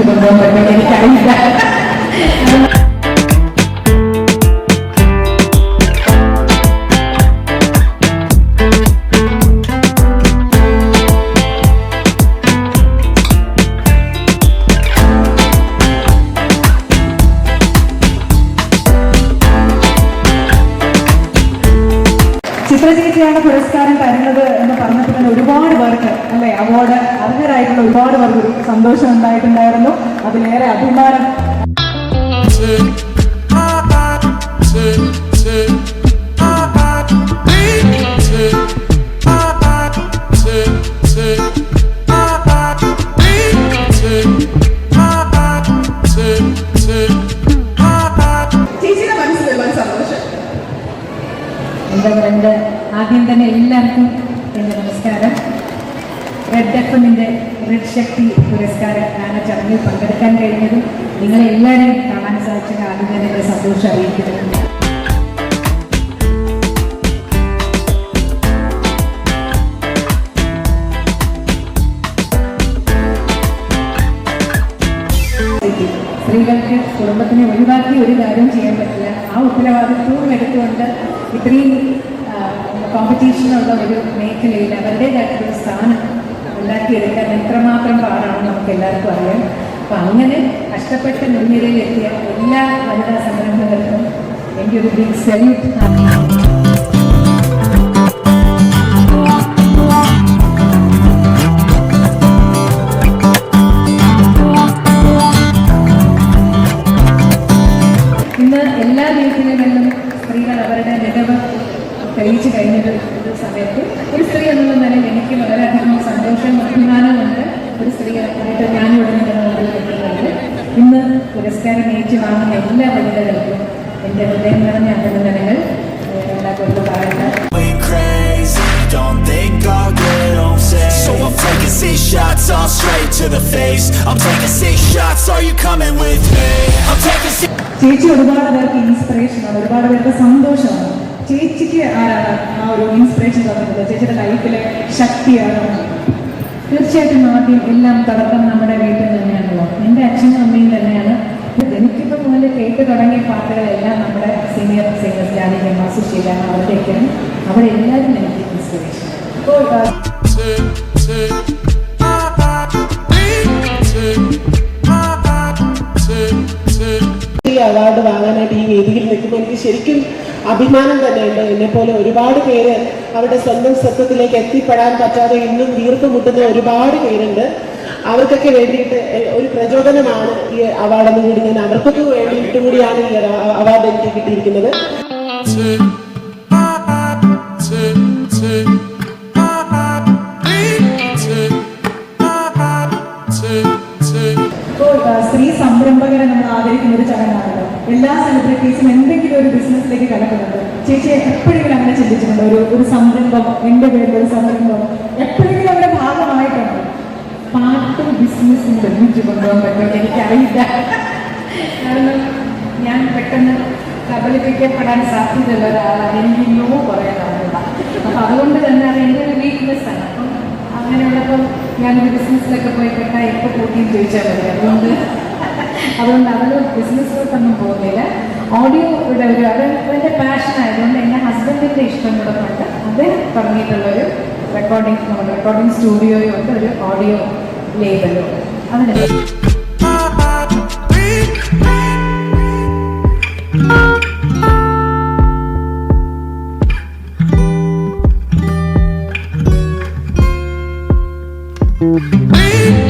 ഒരുമിച്ച് കൊണ്ടുപോകാൻ പറ്റുമെന്ന് എനിക്കറിയില്ല ചിത്ര പുരസ്കാരം തരുന്നത് എന്ന് പറഞ്ഞപ്പോൾ തന്നെ ഒരുപാട് പേർക്ക് അല്ലെ അവാർഡ് അർഹരായിട്ടുള്ള ഒരുപാട് പേർക്ക് ഒരു സന്തോഷം ഉണ്ടായിട്ടുണ്ടായിരുന്നു. അതിലേറെ അഭിമാനം. എന്താ പറയുക ആദ്യം തന്നെ എല്ലാവർക്കും എന്റെ നമസ്കാരം. റെഡ് എഫമിന്റെ റെഡ് ശക്തി പുരസ്കാര ഗാന ചടങ്ങിൽ പങ്കെടുക്കാൻ കഴിഞ്ഞതും നിങ്ങളെല്ലാവരെയും കാണാൻ സാധിച്ചത് ആദ്യം തന്നെ എന്റെ സന്തോഷം അറിയിക്കുന്നു സ്ത്രീകൾക്ക് കുടുംബത്തിനെ ഒഴിവാക്കി ഒരു കാര്യം ചെയ്യാൻ പറ്റില്ല. ആ ഉത്തരവാദിത്വവും എടുത്തുകൊണ്ട് ഇത്രയും കോമ്പറ്റീഷനുള്ള ഒരു മേഖലയിൽ അവരുടേതായിട്ടുള്ള സ്ഥാനം ഉണ്ടാക്കിയെടുക്കാൻ എത്രമാത്രം പാടാണെന്ന് നമുക്ക് എല്ലാവർക്കും അറിയാം. അപ്പം അങ്ങനെ കഷ്ടപ്പെട്ട് മുൻനിരയിലെത്തിയ എല്ലാ വനിതാ സംരംഭകർക്കും എന്റെ ഒരു ബിഗ് സല്യൂട്ട് ഇന്ന് എല്ലാ മേഖലകളിലും സ്ത്രീകൾ അവരുടെ മികവ് തെളിയിച്ചു കഴിഞ്ഞൊരു ഒരു സമയത്ത്. ഒരു സ്ത്രീ എന്നുള്ള നിലയിൽ എനിക്ക് വളരെയധികം സന്തോഷം അഭിമാനമുണ്ട്. ഒരു സ്ത്രീ ആയിട്ട് ഞാനിവിടെ നിങ്ങളുടെ മുമ്പിൽ ഇന്ന് പുരസ്കാരം ഏറ്റുവാങ്ങുന്ന എല്ലാ വനിതകൾക്കും എന്റെ ഹൃദയം നിറഞ്ഞ അഭിനന്ദനങ്ങൾ എല്ലാ കൊല്ലം six shots, all straight to the face. I'm taking six shots. Are you coming with me? I'm taking six. ചേച്ചി ഒരുപാട് പേർക്ക് ഇൻസ്പിറേഷനാണ് ഒരുപാട് പേർക്ക് സന്തോഷമാണ് ചേച്ചിക്ക് ആരാണ് ആ ഒരു ഇൻസ്പിറേഷൻ തന്നിട്ടുള്ളത് ചേച്ചിയുടെ ലൈഫിലെ ശക്തിയാണ് തീർച്ചയായിട്ടും ആദ്യം എല്ലാം തുടക്കം നമ്മുടെ വീട്ടിൽ തന്നെയാണല്ലോ എന്റെ അച്ഛനും അമ്മയും തന്നെയാണ് എനിക്കിപ്പോൾ മുതൽ കേട്ട് തുടങ്ങിയ പാട്ടുകളെല്ലാം നമ്മുടെ സീനിയർ സിംഗേഴ്സ് ജാനകി മാസു ശീലാണ് അവരുടെയൊക്കെയാണ് അവരെല്ലാവരും എനിക്ക് ഇൻസ്പിറേഷൻ ഇപ്പോൾ അവാർഡ് വാങ്ങാനായിട്ട് ഈ വേദിയിൽ നിൽക്കുമ്പോൾ എനിക്ക് ശരിക്കും അഭിമാനം തന്നെയുണ്ട് എന്നെപ്പോലെ പോലെ ഒരുപാട് പേര് അവരുടെ സ്വന്തം സ്വത്വത്തിലേക്ക് എത്തിപ്പെടാൻ പറ്റാതെ ഇന്നും വീർപ്പുമുട്ടുന്ന ഒരുപാട് പേരുണ്ട്. അവർക്കൊക്കെ വേണ്ടിയിട്ട് ഒരു പ്രചോദനമാണ് ഈ അവാർഡ് എന്ന് കൂടി ഞാൻ അവർക്കൊക്കെ വേണ്ടിയിട്ട് കൂടിയാണ് ഈ അവാർഡ് എനിക്ക് കിട്ടിയിരിക്കുന്നത്. എല്ലാ സെലിബ്രിറ്റീസും എന്തെങ്കിലും ഒരു ബിസിനസ്സിലേക്ക് കടക്കുന്നത് ചേച്ചി എപ്പോഴെങ്കിലും അങ്ങനെ ചിന്തിച്ചിട്ടുണ്ടോ? ഒരു ഒരു സംരംഭം എന്റെ പേരിൽ ഒരു സംരംഭം എപ്പോഴെങ്കിലും അവരുടെ ഭാഗമായിട്ടുണ്ട്? പാട്ടും ബിസിനസ്സും ഒരുമിച്ച് കൊണ്ടുപോകാൻ പറ്റുമെന്ന് എനിക്കറിയില്ല. കാരണം ഞാൻ പെട്ടെന്ന് കബളിപ്പിക്കപ്പെടാൻ സാധ്യതയുള്ള ഒരാളാണ്. എനിക്ക് നോ കുറേ അപ്പം അതുകൊണ്ട് തന്നെ അത് എന്റെ ഒരു വീക്ക്നെസ് ആണ്. അപ്പം അങ്ങനെയുള്ളപ്പോൾ ഞാനൊരു ബിസിനസ്സിലൊക്കെ പോയി പെട്ടാൽ എപ്പോൾ കൂട്ടിയും ചോദിച്ചാൽ മതി. അതുകൊണ്ട് അതുകൊണ്ട് അതിൽ ബിസിനസ്സിലോട്ടൊന്നും പോകുന്നില്ല. ഓഡിയോയുടെ ഒരു അത് എന്റെ പാഷൻ ആയതുകൊണ്ട് എന്റെ ഹസ്ബൻഡിന്റെ ഇഷ്ടം കൂടെ കൊണ്ട് അദ്ദേഹം തുടങ്ങിയിട്ടുള്ളൊരു റെക്കോർഡിംഗ് റെക്കോർഡിംഗ് സ്റ്റുഡിയോയും ഉണ്ട് ഒരു ഓഡിയോ ലേബലും അതിന്